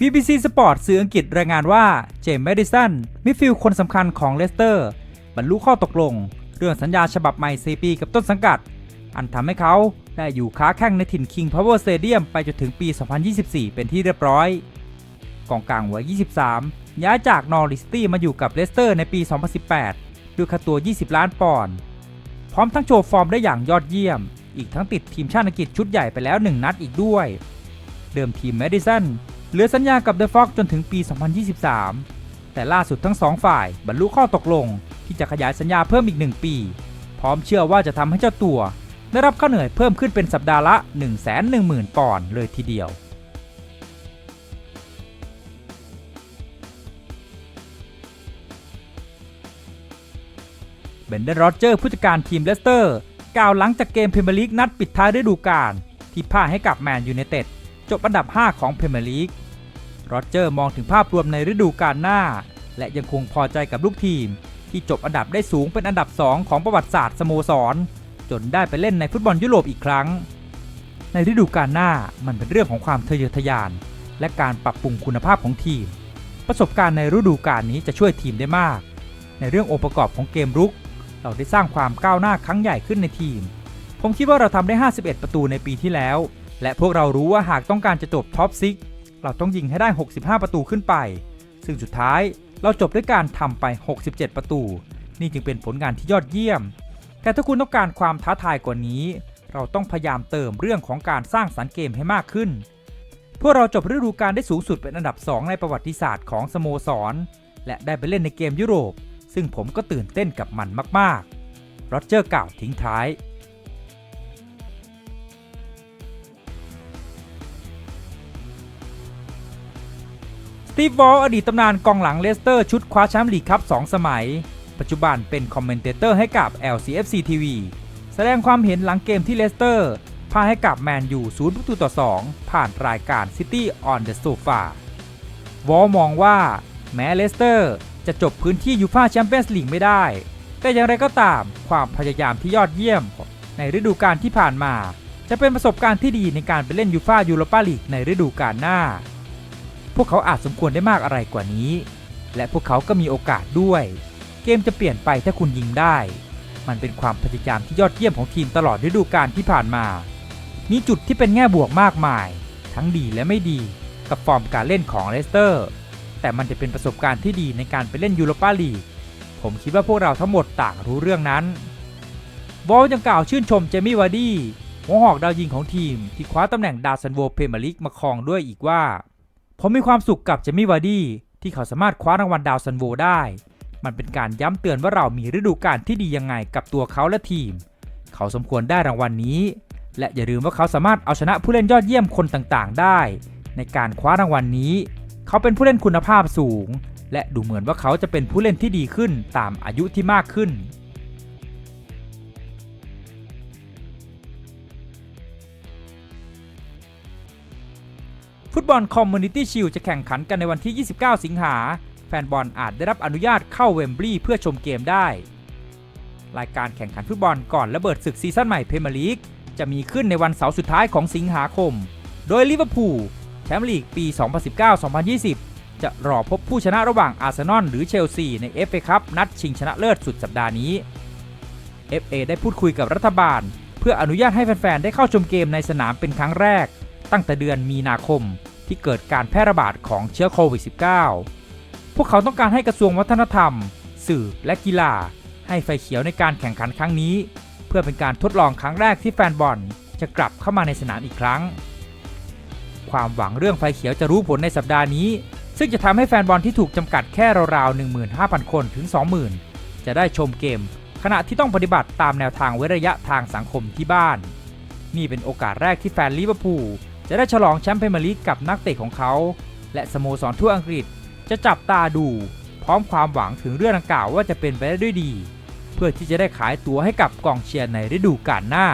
BBC Sport สื่ออังกฤษรายงานว่าเจมส์แมดิสันมิดฟิลด์คนสำคัญของเลสเตอร์ บรรลุข้อตกลง เรื่องสัญญาฉบับใหม่ 4 ปีกับต้นสังกัด อันทำให้เขาได้อยู่ค้าแข่งในถิ่น King Power Stadium ไปจนถึงปี 2024 เป็นที่เรียบร้อย กองกลางวัย 23 ย้ายจากนอริสตี้มาอยู่กับเลสเตอร์ในปี 2018 ด้วยค่าตัว 20 ล้านปอนด์พร้อมทั้งโชว์ฟอร์มได้อย่างยอดเยี่ยม อีกทั้งติดทีมชาติอังกฤษชุดใหญ่ไปแล้ว 1 นัดอีกด้วย เดิมทีมแมดิสัน เหลือสัญญากับเดอะฟ็อกจนถึงปี 2023 แต่ล่าสุดทั้งสองฝ่ายบรรลุข้อตกลง ที่จะขยายสัญญาเพิ่มอีก 1 ปี พร้อมเชื่อว่าจะทำให้เจ้าตัว ได้รับค่าเหนื่อยเพิ่มขึ้นเป็นสัปดาห์ละ 110,000 ปอนด์เลยทีเดียวเบนเดนโรเจอร์ผู้จัดการทีมเลสเตอร์ กล่าวหลังจากเกมพรีเมียร์ลีกนัดปิดท้ายฤดูกาลที่พ่ายให้กับแมนยูไนเต็ด จบอันดับ 5 ของพรีเมียร์ลีกโรเจอร์มองถึงภาพรวมในฤดูกาลหน้า และยังคงพอใจกับลูกทีม ที่จบอันดับได้สูงเป็นอันดับ 2 ของประวัติศาสตร์สโมสร จนได้ไปเล่นในฟุตบอลยุโรปอีกครั้ง ในฤดูกาลหน้ามันเป็นเรื่องของความทะเยอทะยาน และการปรับปรุงคุณภาพของทีม ประสบการณ์ในฤดูกาลนี้จะช่วยทีมได้มาก ในเรื่ององค์ประกอบของเกมรุก เราได้สร้างความก้าวหน้าครั้งใหญ่ขึ้นในทีม ผมคิดว่าเราทำได้ 51 ประตูในปีที่แล้ว และพวกเรารู้ว่าหากต้องการจะจบท็อปซิกเราต้องยิงให้ได้ 65 ประตูขึ้นไป ซึ่งสุดท้ายเราจบด้วยการทำไป 67 ประตู นี่จึงเป็นผลงานที่ยอดเยี่ยม แต่ถ้าคุณต้องการความท้าทายกว่านี้ เราต้องพยายามเติมเรื่องของการสร้างสรรค์เกมให้มากขึ้น พวกเราจบฤดูกาลได้สูงสุดเป็นอันดับ 2 ในประวัติศาสตร์ของสโมสร และได้ไปเล่นในเกมยุโรป ซึ่งผมก็ตื่นเต้นกับมันมากๆโรเจอร์กล่าวทิ้งท้าย ตีฟวอลอดีตตำนานกองหลังเลสเตอร์ชุดคว้าแชมป์ลีกคัพ2สมัย ปัจจุบันเป็นคอมเมนเตเตอร์ให้กับ LCFC TV แสดงความเห็นหลังเกมที่เลสเตอร์พ่ายให้กับแมนยู0ประตูต่อ 2 ผ่านรายการ City on the Sofa วอลมองว่าแม้เลสเตอร์จะจบพื้นที่ยูฟ่าแชมเปี้ยนส์ลีกไม่ได้ แต่อย่างไรก็ตามความพยายามที่ยอดเยี่ยม ในฤดูกาลที่ผ่านมา จะเป็นประสบการณ์ที่ดีในการไปเล่นยูฟ่ายูโรปาลีกในฤดูกาลหน้า พวกเขาอาจสมควรได้มากอะไรกว่านี้ และพวกเขาก็มีโอกาสด้วย เกมจะเปลี่ยนไปถ้าคุณยิงได้ มันเป็นความพยายามที่ยอดเยี่ยมของทีมตลอดฤดูกาลที่ผ่านมา มีจุดที่เป็นแง่บวกมากมาย ทั้งดีและไม่ดีกับฟอร์มการเล่นของเลสเตอร์ แต่มันจะเป็นประสบการณ์ที่ดีในการไปเล่นยูโรปาลีก ผมคิดว่าพวกเราทั้งหมดต่างรู้เรื่องนั้นบอลยังกล่าวชื่นชมเจมี่วาร์ดี้หัวหอกดาวยิงของทีม ที่คว้าตำแหน่งดาวซันโวเพเมร์ลีกมาครองด้วยอีกว่า ผมมีความสุขกับเจมี่วาร์ดี้ที่เขาสามารถคว้ารางวัลดาวซันโวได้ มันเป็นการย้ำเตือนว่าเรามีฤดูกาลที่ดียังไงกับตัวเขาและทีม เขาสมควรได้รางวัลนี้ และอย่าลืมว่าเขาสามารถเอาชนะผู้เล่นยอดเยี่ยมคนต่างๆ ได้ ในการคว้ารางวัลนี้ เขาเป็นผู้เล่นคุณภาพสูง และดูเหมือนว่าเขาจะเป็นผู้เล่นที่ดีขึ้นตามอายุที่มากขึ้น ฟุตบอลคอมมูนิตี้ชิลจะแข่งขันกันในวันที่ 29 สิงหา แฟนบอลอาจได้รับอนุญาตเข้าเวมบลีย์เพื่อชมเกมได้ รายการแข่งขันฟุตบอลก่อนระเบิดศึกซีซั่นใหม่เพรเมียร์ลีกจะมีขึ้นในวันเสาร์สุดท้ายของสิงหาคม โดยลิเวอร์พูลแชมป์ลีกปี 2019-2020 จะรอพบผู้ชนะระหว่างอาร์เซนอลหรือเชลซีใน FA คัพนัดชิงชนะเลิศสุดสัปดาห์นี้ FA ได้พูดคุยกับรัฐบาล เพื่ออนุญาตให้แฟน ๆ ได้เข้าชมเกมในสนามเป็นครั้งแรก ตั้งแต่เดือนมีนาคมที่เกิดการแพร่ระบาดของเชื้อโควิด -19 พวกเขาต้องการให้กระทรวงวัฒนธรรม สื่อและกีฬา ให้ไฟเขียวในการแข่งขันครั้งนี้ เพื่อเป็นการทดลองครั้งแรกที่แฟนบอลจะกลับเข้ามาในสนามอีกครั้ง ความหวังเรื่องไฟเขียวจะรู้ผลในสัปดาห์นี้ ซึ่งจะทำให้แฟนบอลที่ถูกจำกัดแค่ราวๆ15,000 คนถึง 20,000 จะได้ชมเกม ขณะที่ต้องปฏิบัติตามแนวทางเว้นระยะทางสังคมที่บ้าน นี่เป็นโอกาสแรกที่แฟนลิเวอร์พูล จะได้ฉลองแชมป์พรีเมียร์ลีกกับนักเตะของเขา และสโมสรทั่วอังกฤษจะจับตาดู พร้อมความหวังถึงเรื่องดังกล่าวว่าจะเป็นไปได้ด้วยดี เพื่อที่จะได้ขายตั๋วให้กับกองเชียร์ในฤดูกาลหน้า